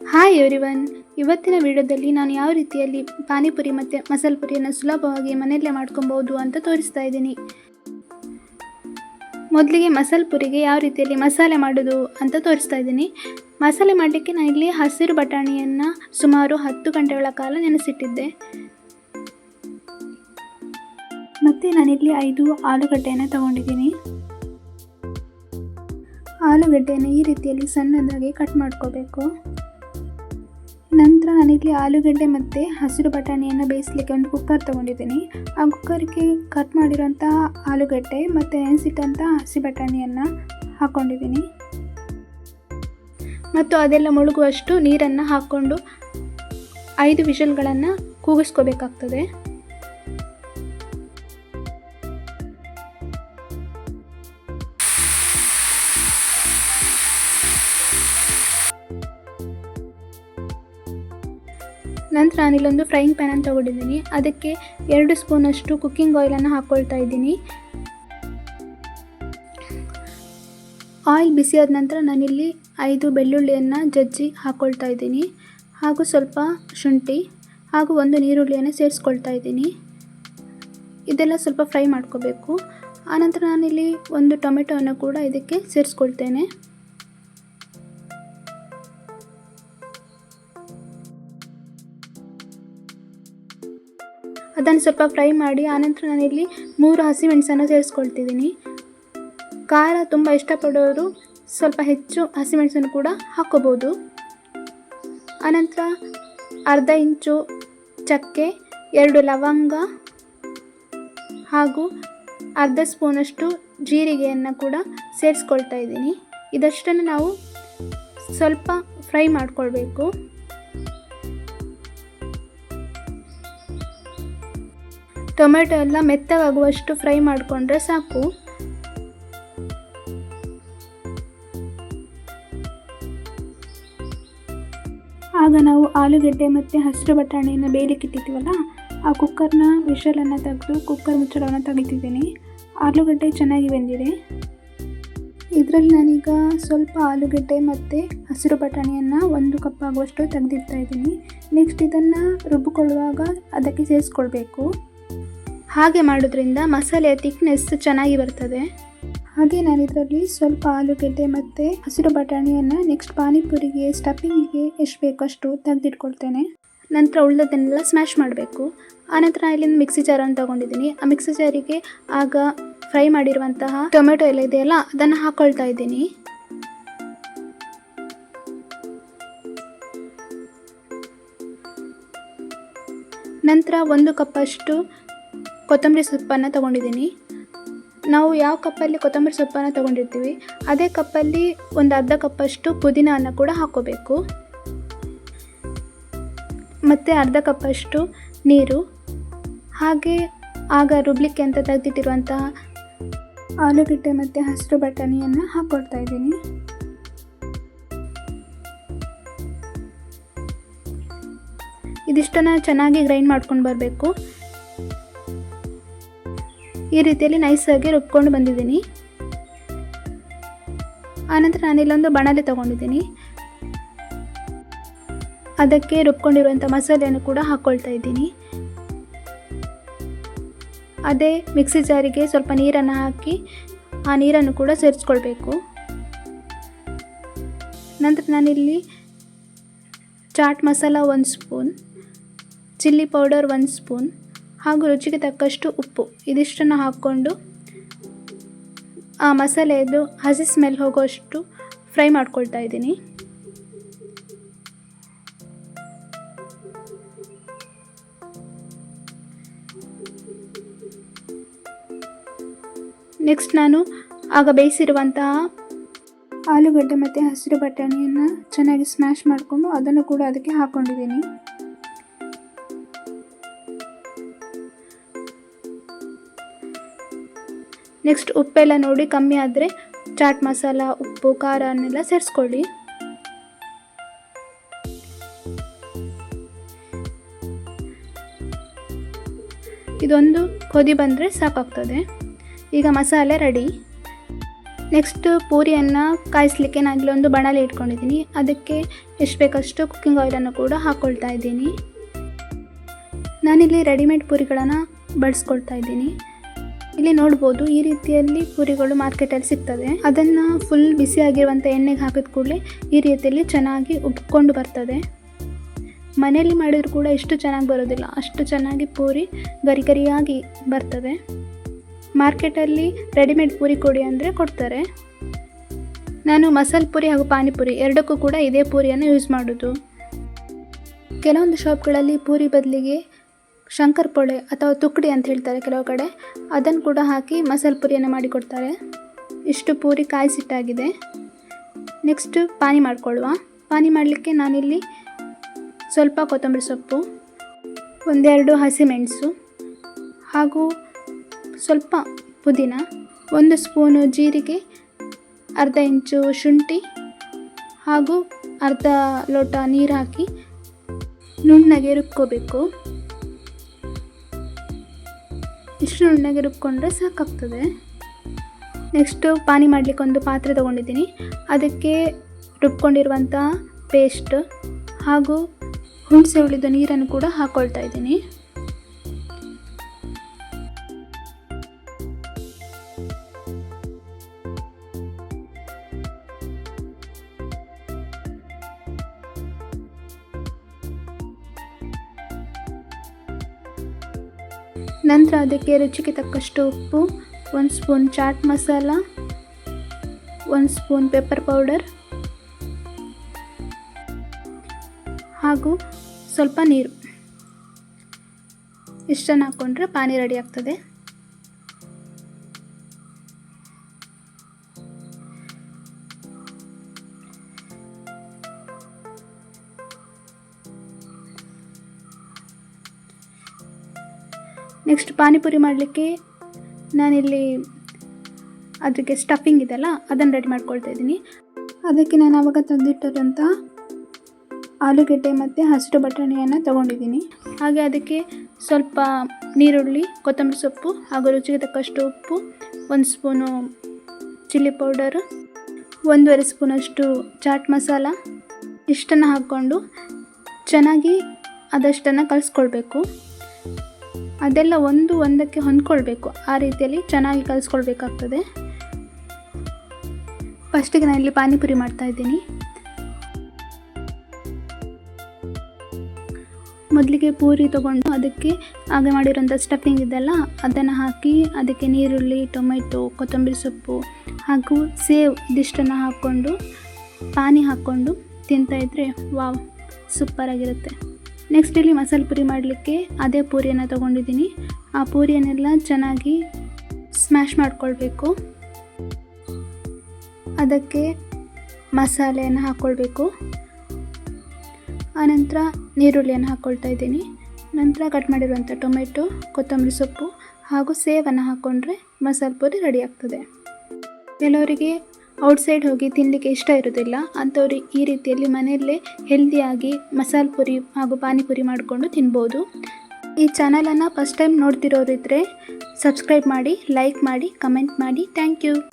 Hi everyone ಇವತ್ತಿನ ವಿಡಿಯೋದಲ್ಲಿ ನಾನು ಯಾವ ರೀತಿಯಲ್ಲಿ ಪಾನಿಪುರಿ ಮತ್ತು ಮಸಾಲ ಪುರಿಯನ್ನು ಸುಲಭವಾಗಿ ಮನೆಯಲ್ಲೇ ಮಾಡ್ಕೊಬೋದು ಅಂತ ತೋರಿಸ್ತಾ ಇದ್ದೀನಿ. ಮೊದಲಿಗೆ ಮಸಾಲೆ ಪುರಿಗೆ ಯಾವ ರೀತಿಯಲ್ಲಿ ಮಸಾಲೆ ಮಾಡೋದು ಅಂತ ತೋರಿಸ್ತಾ ಇದ್ದೀನಿ. ಮಸಾಲೆ ಮಾಡಲಿಕ್ಕೆ ಇಲ್ಲಿ ಹಸಿರು ಬಟಾಣಿಯನ್ನು ಸುಮಾರು ಹತ್ತು ಗಂಟೆಗಳ ಕಾಲ ನೆನೆಸಿಟ್ಟಿದ್ದೆ. ಮತ್ತು ನಾನಿಲ್ಲಿ ಐದು ಆಲೂಗಡ್ಡೆಯನ್ನು ತಗೊಂಡಿದ್ದೀನಿ. ಆಲೂಗಡ್ಡೆಯನ್ನು ಈ ರೀತಿಯಲ್ಲಿ ಸಣ್ಣದಾಗಿ ಕಟ್ ಮಾಡ್ಕೋಬೇಕು. ನಂತರ ನಾನಿಲ್ಲಿ ಆಲೂಗಡ್ಡೆ ಮತ್ತು ಹಸಿರು ಬಟಾಣಿಯನ್ನು ಬೇಯಿಸಲಿಕ್ಕೆ ಒಂದು ಕುಕ್ಕರ್ ತೊಗೊಂಡಿದ್ದೀನಿ. ಆ ಕುಕ್ಕರ್ಗೆ ಕಟ್ ಮಾಡಿರೋಂಥ ಆಲೂಗಡ್ಡೆ ಮತ್ತು ನೆನೆಸಿಟ್ಟಂಥ ಹಸಿ ಬಟಾಣಿಯನ್ನು ಹಾಕ್ಕೊಂಡಿದ್ದೀನಿ ಮತ್ತು ಅದೆಲ್ಲ ಮುಳುಗುವಷ್ಟು ನೀರನ್ನು ಹಾಕ್ಕೊಂಡು ಐದು ವಿಷಲ್ಗಳನ್ನು ಕೂಗಿಸ್ಕೋಬೇಕಾಗ್ತದೆ. ನಂತರ ನಾನಿಲ್ಲೊಂದು ಫ್ರೈಯಿಂಗ್ ಪ್ಯಾನನ್ನು ತಗೊಂಡಿದ್ದೀನಿ. ಅದಕ್ಕೆ ಎರಡು ಸ್ಪೂನಷ್ಟು ಕುಕ್ಕಿಂಗ್ ಆಯಿಲನ್ನು ಹಾಕ್ಕೊಳ್ತಾ ಇದ್ದೀನಿ. ಆಯಿಲ್ ಬಿಸಿಯಾದ ನಂತರ ನಾನಿಲ್ಲಿ ಐದು ಬೆಳ್ಳುಳ್ಳಿಯನ್ನು ಜಜ್ಜಿ ಹಾಕ್ಕೊಳ್ತಾ ಇದ್ದೀನಿ. ಹಾಗೂ ಸ್ವಲ್ಪ ಶುಂಠಿ ಹಾಗೂ ಒಂದು ನೀರುಳ್ಳಿಯನ್ನು ಸೇರಿಸ್ಕೊಳ್ತಾ ಇದ್ದೀನಿ. ಇದೆಲ್ಲ ಸ್ವಲ್ಪ ಫ್ರೈ ಮಾಡ್ಕೋಬೇಕು. ಆನಂತರ ನಾನಿಲ್ಲಿ ಒಂದು ಟೊಮೆಟೊವನ್ನು ಕೂಡ ಇದಕ್ಕೆ ಸೇರಿಸ್ಕೊಳ್ತೇನೆ. ಅದನ್ನು ಸ್ವಲ್ಪ ಫ್ರೈ ಮಾಡಿ, ಆನಂತರ ನಾನಿಲ್ಲಿ ಮೂರು ಹಸಿಮೆಣಸನ್ನು ಸೇರಿಸ್ಕೊಳ್ತಿದ್ದೀನಿ. ಖಾರ ತುಂಬ ಇಷ್ಟಪಡೋರು ಸ್ವಲ್ಪ ಹೆಚ್ಚು ಹಸಿಮೆಣಸನ್ನು ಕೂಡ ಹಾಕ್ಕೋಬೋದು. ಆನಂತರ ಅರ್ಧ ಇಂಚು ಚಕ್ಕೆ, ಎರಡು ಲವಂಗ ಹಾಗೂ ಅರ್ಧ ಸ್ಪೂನಷ್ಟು ಜೀರಿಗೆಯನ್ನು ಕೂಡ ಸೇರಿಸ್ಕೊಳ್ತಾ ಇದ್ದೀನಿ. ಇದಷ್ಟನ್ನು ನಾವು ಸ್ವಲ್ಪ ಫ್ರೈ ಮಾಡಿಕೊಳ್ಬೇಕು. ಟೊಮೆಟೊ ಎಲ್ಲ ಮೆತ್ತಗಾಗುವಷ್ಟು ಫ್ರೈ ಮಾಡಿಕೊಂಡ್ರೆ ಸಾಕು. ಆಗ ನಾವು ಆಲೂಗೆಡ್ಡೆ ಮತ್ತು ಹಸಿರು ಬಟಾಣಿಯನ್ನು ಬೇಯಲಿಕ್ಕೆ ಇಟ್ಟಿದ್ದೀವಲ್ಲ ಆ ಕುಕ್ಕರ್ನ ವಿಶಲನ್ನು ತೆಗೆದು ಕುಕ್ಕರ್ ಮುಚ್ಚಳವನ್ನು ತೆಗಿತಿದ್ದೀನಿ. ಆಲೂಗಡ್ಡೆ ಚೆನ್ನಾಗಿ ಬೆಂದಿದೆ. ಇದರಲ್ಲಿ ನಾನೀಗ ಸ್ವಲ್ಪ ಆಲೂಗಡ್ಡೆ ಮತ್ತು ಹಸಿರು ಬಟಾಣಿಯನ್ನು ಒಂದು ಕಪ್ ಆಗುವಷ್ಟು ತೆಗೆದಿಡ್ತಾ ಇದ್ದೀನಿ. ನೆಕ್ಸ್ಟ್ ಇದನ್ನು ರುಬ್ಬಿಕೊಳ್ಳುವಾಗ ಅದಕ್ಕೆ ಸೇರಿಸ್ಕೊಳ್ಬೇಕು. ಹಾಗೆ ಮಾಡೋದ್ರಿಂದ ಮಸಾಲೆಯ ತಿಕ್ನೆಸ್ ಚೆನ್ನಾಗಿ ಬರ್ತದೆ. ಹಾಗೆ ನಾನು ಇದರಲ್ಲಿ ಸ್ವಲ್ಪ ಆಲೂಗೆಡ್ಡೆ ಮತ್ತು ಹಸಿರು ಬಟಾಣಿಯನ್ನು ನೆಕ್ಸ್ಟ್ ಪಾನಿಪುರಿಗೆ ಸ್ಟಫಿಂಗಿಗೆ ಎಷ್ಟು ಬೇಕೋ ಅಷ್ಟು ತೆಗೆದಿಟ್ಕೊಳ್ತೇನೆ. ನಂತರ ಉಳಿದದನ್ನೆಲ್ಲ ಸ್ಮ್ಯಾಶ್ ಮಾಡಬೇಕು. ಆನಂತರ ಇಲ್ಲಿಂದ ಮಿಕ್ಸಿ ಜಾರನ್ನು ತೊಗೊಂಡಿದ್ದೀನಿ. ಆ ಮಿಕ್ಸಿ ಜಾರಿಗೆ ಆಗ ಫ್ರೈ ಮಾಡಿರುವಂತಹ ಟೊಮೆಟೊ ಎಲ್ಲ ಇದೆಯಲ್ಲ ಅದನ್ನು ಹಾಕ್ಕೊಳ್ತಾ ಇದ್ದೀನಿ. ನಂತರ ಒಂದು ಕಪ್ಪಷ್ಟು ಕೊತ್ತಂಬರಿ ಸೊಪ್ಪನ್ನು ತೊಗೊಂಡಿದ್ದೀನಿ. ನಾವು ಯಾವ ಕಪ್ಪಲ್ಲಿ ಕೊತ್ತಂಬರಿ ಸೊಪ್ಪನ್ನು ತೊಗೊಂಡಿರ್ತೀವಿ, ಅದೇ ಕಪ್ಪಲ್ಲಿ ಒಂದು ಅರ್ಧ ಕಪ್ಪಷ್ಟು ಪುದೀನವನ್ನು ಕೂಡ ಹಾಕೋಬೇಕು. ಮತ್ತು ಅರ್ಧ ಕಪ್ಪಷ್ಟು ನೀರು, ಹಾಗೆ ಆಗ ರುಬ್ಲಿಕ್ಕೆ ಅಂತ ತೆಗೆದಿಟ್ಟಿರುವಂತಹ ಆಲೂಗಡ್ಡೆ ಮತ್ತು ಹಸಿರು ಬಟಾಣಿಯನ್ನು ಹಾಕ್ಕೊಡ್ತಾ ಇದ್ದೀನಿ. ಇದಿಷ್ಟನ್ನು ಚೆನ್ನಾಗಿ ಗ್ರೈಂಡ್ ಮಾಡ್ಕೊಂಡು ಬರಬೇಕು. ಈ ರೀತಿಯಲ್ಲಿ ನೈಸಾಗಿ ರುಬ್ಕೊಂಡು ಬಂದಿದ್ದೀನಿ. ಆನಂತರ ನಾನಿಲ್ಲೊಂದು ಬಣಲೆ ತಗೊಂಡಿದ್ದೀನಿ. ಅದಕ್ಕೆ ರುಬ್ಕೊಂಡಿರುವಂಥ ಮಸಾಲೆಯನ್ನು ಕೂಡ ಹಾಕ್ಕೊಳ್ತಾ ಇದ್ದೀನಿ. ಅದೇ ಮಿಕ್ಸಿ ಜಾರಿಗೆ ಸ್ವಲ್ಪ ನೀರನ್ನು ಹಾಕಿ ಆ ನೀರನ್ನು ಕೂಡ ಸೇರಿಸ್ಕೊಳ್ಬೇಕು. ನಂತರ ನಾನಿಲ್ಲಿ ಚಾಟ್ ಮಸಾಲ ಒಂದು ಸ್ಪೂನ್, ಚಿಲ್ಲಿ ಪೌಡರ್ ಒಂದು ಸ್ಪೂನ್ ಹಾಗೂ ರುಚಿಗೆ ತಕ್ಕಷ್ಟು ಉಪ್ಪು. ಇದಿಷ್ಟನ್ನು ಹಾಕ್ಕೊಂಡು ಆ ಮಸಾಲೆಯದು ಹಸಿ ಸ್ಮೆಲ್ ಹೋಗೋಷ್ಟು ಫ್ರೈ ಮಾಡ್ಕೊಳ್ತಾ ಇದ್ದೀನಿ. ನೆಕ್ಸ್ಟ್ ನಾನು ಆಗ ಬೇಯಿಸಿರುವಂತಹ ಆಲೂಗಡ್ಡೆ ಮತ್ತು ಹಸಿರು ಬಟಾಣಿಯನ್ನು ಚೆನ್ನಾಗಿ ಸ್ಮ್ಯಾಶ್ ಮಾಡಿಕೊಂಡು ಅದನ್ನು ಕೂಡ ಅದಕ್ಕೆ ಹಾಕ್ಕೊಂಡಿದ್ದೀನಿ ನೆಕ್ಸ್ಟ್ ಉಪ್ಪೆಲ್ಲ ನೋಡಿ ಕಮ್ಮಿ ಆದರೆ ಚಾಟ್ ಮಸಾಲ, ಉಪ್ಪು ಖಾರನ್ನೆಲ್ಲ ಸೇರಿಸ್ಕೊಳ್ಳಿ. ಇದೊಂದು ಕೊದಿ ಬಂದರೆ ಸಾಕಾಗ್ತದೆ. ಈಗ ಮಸಾಲೆ ರೆಡಿ ನೆಕ್ಸ್ಟ್ ಪೂರಿಯನ್ನು ಕಾಯಿಸ್ಲಿಕ್ಕೆ ನಾನು ಇಲ್ಲೊಂದು ಬಣಲೆ ಇಟ್ಕೊಂಡಿದ್ದೀನಿ ಅದಕ್ಕೆ ಎಷ್ಟು ಬೇಕಷ್ಟು ಕುಕ್ಕಿಂಗ್ ಆಯಿಲನ್ನು ಕೂಡ ಹಾಕ್ಕೊಳ್ತಾ ಇದ್ದೀನಿ. ನಾನಿಲ್ಲಿ ರೆಡಿಮೇಡ್ ಪೂರಿಗಳನ್ನು ಬಳಸ್ಕೊಳ್ತಾ ಇದ್ದೀನಿ. ಇಲ್ಲಿ ನೋಡ್ಬೋದು ಈ ರೀತಿಯಲ್ಲಿ ಪೂರಿಗಳು ಮಾರ್ಕೆಟಲ್ಲಿ ಸಿಗ್ತದೆ. ಅದನ್ನು ಫುಲ್ ಬಿಸಿ ಆಗಿರುವಂತ ಎಣ್ಣೆಗೆ ಹಾಕಿದ ಕೂಡಲೇ ಈ ರೀತಿಯಲ್ಲಿ ಚೆನ್ನಾಗಿ ಉಬ್ಕೊಂಡು ಬರ್ತದೆ. ಮನೆಯಲ್ಲಿ ಮಾಡಿದ್ರು ಕೂಡ ಇಷ್ಟು ಚೆನ್ನಾಗಿ ಬರೋದಿಲ್ಲ. ಅಷ್ಟು ಚೆನ್ನಾಗಿ ಪೂರಿ ಗರಿ ಗರಿಯಾಗಿ ಬರ್ತದೆ. ಮಾರ್ಕೆಟಲ್ಲಿ ರೆಡಿಮೇಡ್ ಪೂರಿ ಕೊಡಿ ಅಂದರೆ ಕೊಡ್ತಾರೆ. ನಾನು ಮಸಾಲೆ ಪೂರಿ ಹಾಗೂ ಪಾನಿಪುರಿ ಎರಡಕ್ಕೂ ಕೂಡ ಇದೇ ಪೂರಿಯನ್ನು ಯೂಸ್ ಮಾಡೋದು. ಕೆಲವೊಂದು ಶಾಪ್ಗಳಲ್ಲಿ ಪೂರಿ ಬದಲಿಗೆ ಶಂಕರ್ ಪೊಳೆ ಅಥವಾ ತುಕ್ಕಡಿ ಅಂತ ಹೇಳ್ತಾರೆ ಕೆಲವು ಕಡೆ. ಅದನ್ನು ಕೂಡ ಹಾಕಿ ಮಸಾಲೆ ಪೂರಿಯನ್ನು ಮಾಡಿಕೊಡ್ತಾರೆ. ಇಷ್ಟು ಪೂರಿ ಕಾಯಿಸಿಟ್ಟಾಗಿದೆ. ನೆಕ್ಸ್ಟ್ ಪಾನಿ ಮಾಡ್ಕೊಳ್ಳುವ. ಪಾನಿ ಮಾಡಲಿಕ್ಕೆ ನಾನಿಲ್ಲಿ ಸ್ವಲ್ಪ ಕೊತ್ತಂಬರಿ ಸೊಪ್ಪು, ಒಂದೆರಡು ಹಸಿಮೆಣಸು ಹಾಗೂ ಸ್ವಲ್ಪ ಪುದೀನ, ಒಂದು ಸ್ಪೂನು ಜೀರಿಗೆ, ಅರ್ಧ ಇಂಚು ಶುಂಠಿ ಹಾಗೂ ಅರ್ಧ ಲೋಟ ನೀರು ಹಾಕಿ ನುಣ್ಣಗೆ ರುಬ್ಕೋಬೇಕು. ಇಷ್ಟು ನುಣ್ಣಗೆ ರುಬ್ಕೊಂಡ್ರೆ ಸಾಕಾಗ್ತದೆ. ನೆಕ್ಸ್ಟು ಪಾನಿ ಮಾಡಲಿಕ್ಕೆ ಒಂದು ಪಾತ್ರೆ ತೊಗೊಂಡಿದ್ದೀನಿ. ಅದಕ್ಕೆ ರುಬ್ಕೊಂಡಿರುವಂಥ ಪೇಸ್ಟ್ ಹಾಗೂ ಹುಣಸೆ ಉಳಿದ ನೀರನ್ನು ಕೂಡ ಹಾಕ್ಕೊಳ್ತಾ ಇದ್ದೀನಿ. ನಂತರ ಅದಕ್ಕೆ ರುಚಿಗೆ ತಕ್ಕಷ್ಟು ಉಪ್ಪು, ಒಂದು ಸ್ಪೂನ್ ಚಾಟ್ ಮಸಾಲ, ಒಂದು ಸ್ಪೂನ್ ಪೆಪ್ಪರ್ ಪೌಡರ್ ಹಾಗೂ ಸ್ವಲ್ಪ ನೀರು. ಇಷ್ಟನ್ನು ಹಾಕ್ಕೊಂಡ್ರೆ ಪಾನಿ ರೆಡಿ ಆಗ್ತದೆ. ನೆಕ್ಸ್ಟ್ ಪಾನಿಪುರಿ ಮಾಡಲಿಕ್ಕೆ ನಾನಿಲ್ಲಿ ಅದಕ್ಕೆ ಸ್ಟಫಿಂಗ್ ಇದೆಲ್ಲ, ಅದನ್ನು ರೆಡಿ ಮಾಡ್ಕೊಳ್ತಾ ಇದ್ದೀನಿ. ಅದಕ್ಕೆ ನಾನು ಆವಾಗ ತೆಗೆದಿಟ್ಟಿರೋಂಥ ಆಲೂಗೆಡ್ಡೆ ಮತ್ತು ಹಸಿರು ಬಟಾಣಿಯನ್ನು ತೊಗೊಂಡಿದ್ದೀನಿ. ಹಾಗೆ ಅದಕ್ಕೆ ಸ್ವಲ್ಪ ನೀರುಳ್ಳಿ, ಕೊತ್ತಂಬರಿ ಸೊಪ್ಪು ಹಾಗೂ ರುಚಿಗೆ ತಕ್ಕಷ್ಟು ಉಪ್ಪು, ಒಂದು ಸ್ಪೂನು ಚಿಲ್ಲಿ ಪೌಡರ್ ಒಂದೂವರೆ ಸ್ಪೂನಷ್ಟು ಚಾಟ್ ಮಸಾಲ ಇಷ್ಟನ್ನು ಹಾಕ್ಕೊಂಡು ಚೆನ್ನಾಗಿ ಅದಷ್ಟನ್ನು ಕಲಿಸ್ಕೊಳ್ಬೇಕು. ಅದೆಲ್ಲ ಒಂದು ಒಂದಕ್ಕೆ ಹೊಂದ್ಕೊಳ್ಬೇಕು. ಆ ರೀತಿಯಲ್ಲಿ ಚೆನ್ನಾಗಿ ಕಲಿಸ್ಕೊಳ್ಬೇಕಾಗ್ತದೆ. ಫಸ್ಟಿಗೆ ನಾನು ಇಲ್ಲಿ ಪಾನಿಪುರಿ ಮಾಡ್ತಾ ಇದ್ದೀನಿ. ಮೊದಲಿಗೆ ಪೂರಿ ತೊಗೊಂಡು ಅದಕ್ಕೆ ಹಾಗೆ ಮಾಡಿರೋಂಥ ಸ್ಟಫಿಂಗ್ ಇದೆಲ್ಲ ಅದನ್ನು ಹಾಕಿ ಅದಕ್ಕೆ ನೀರುಳ್ಳಿ, ಟೊಮೆಟೊ, ಕೊತ್ತಂಬರಿ ಸೊಪ್ಪು ಹಾಗೂ ಸೇವ್ ಇದಿಷ್ಟನ್ನು ಹಾಕ್ಕೊಂಡು, ಪಾನಿ ಹಾಕ್ಕೊಂಡು ತಿಂತಾಯಿದ್ರೆ ವಾವ್, ಸೂಪರಾಗಿರುತ್ತೆ. ನೆಕ್ಸ್ಟ್ ಇಲ್ಲಿ ಮಸಾಲೆ ಪೂರಿ ಮಾಡಲಿಕ್ಕೆ ಅದೇ ಪೂರಿಯನ್ನು ತೊಗೊಂಡಿದ್ದೀನಿ. ಆ ಪೂರಿಯನ್ನೆಲ್ಲ ಚೆನ್ನಾಗಿ ಸ್ಮ್ಯಾಶ್ ಮಾಡ್ಕೊಳ್ಬೇಕು. ಅದಕ್ಕೆ ಮಸಾಲೆಯನ್ನು ಹಾಕ್ಕೊಳ್ಬೇಕು ಆನಂತರ ನೀರುಳ್ಳಿಯನ್ನು ಹಾಕ್ಕೊಳ್ತಾ ಇದ್ದೀನಿ. ನಂತರ ಕಟ್ ಮಾಡಿರುವಂಥ ಟೊಮೆಟೊ, ಕೊತ್ತಂಬರಿ ಸೊಪ್ಪು ಹಾಗೂ ಸೇವನ್ನು ಹಾಕ್ಕೊಂಡ್ರೆ ಮಸಾಲೆ ಪೂರಿ ರೆಡಿ ಆಗ್ತದೆ. ಕೆಲವರಿಗೆ ಔಟ್ಸೈಡ್ ಹೋಗಿ ತಿನ್ನಲಿಕ್ಕೆ ಇಷ್ಟ ಇರೋದಿಲ್ಲ. ಅಂಥವ್ರು ಈ ರೀತಿಯಲ್ಲಿ ಮನೆಯಲ್ಲೇ ಹೆಲ್ದಿಯಾಗಿ ಮಸಾಲೆ ಪುರಿ ಹಾಗೂ ಪಾನಿಪುರಿ ಮಾಡಿಕೊಂಡು ತಿನ್ಬೋದು. ಈ ಚಾನಲನ್ನು ಫಸ್ಟ್ ಟೈಮ್ ನೋಡ್ತಿರೋರಿದ್ದರೆ ಸಬ್ಸ್ಕ್ರೈಬ್ ಮಾಡಿ ಲೈಕ್ ಮಾಡಿ ಕಮೆಂಟ್ ಮಾಡಿ. Thank you